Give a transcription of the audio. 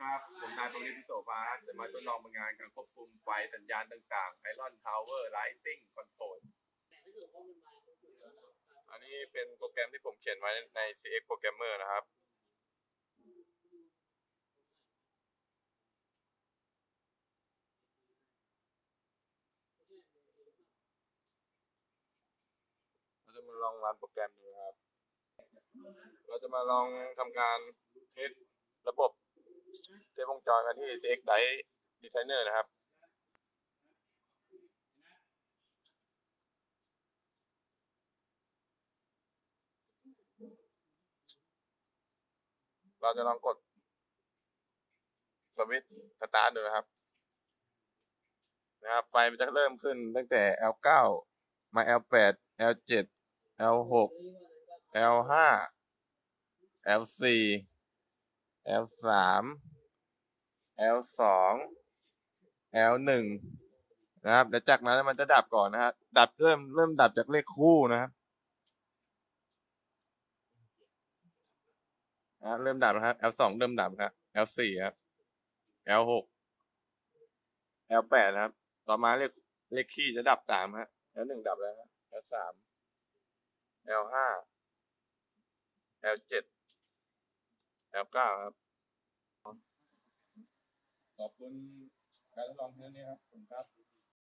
ครับ ผมนายประวิตรพิโสภาจะมาทดลองงานการควบคุมไฟสัญญาณต่างๆ Iron Tower Lighting Control อันนี้เป็นโปรแกรมที่ผมเขียนไว้ใน CX Programmer นะครับ เราจะมาลองรันโปรแกรมดูครับ เราจะมาลองทำการเทสระบบ เทสวงจรกันที่ CX Light Designer นะครับเราจะลองกดสวิตช์สตาร์ทดูนะครับ นะครับ ไฟมันจะเริ่มขึ้นตั้งแต่ L9 มา L8 L7 L6 L5 L4 L3 L2 L1 นะครับแล้วจากนั้นมันจะดับก่อนนะฮะดับเริ่มเริ่มดับจากเลขคู่นะครับนะเริ่มดับนะครับ L2 เริ่มดับครับ L4 ครับ L6 L8 นะครับ ต่อมาเลขเลขคี่จะดับตามฮะ L1 ดับแล้วฮะ L3 L5 L7 L9 ครับ ขอบคุณการทดลองเทสนี้ครับผมครับ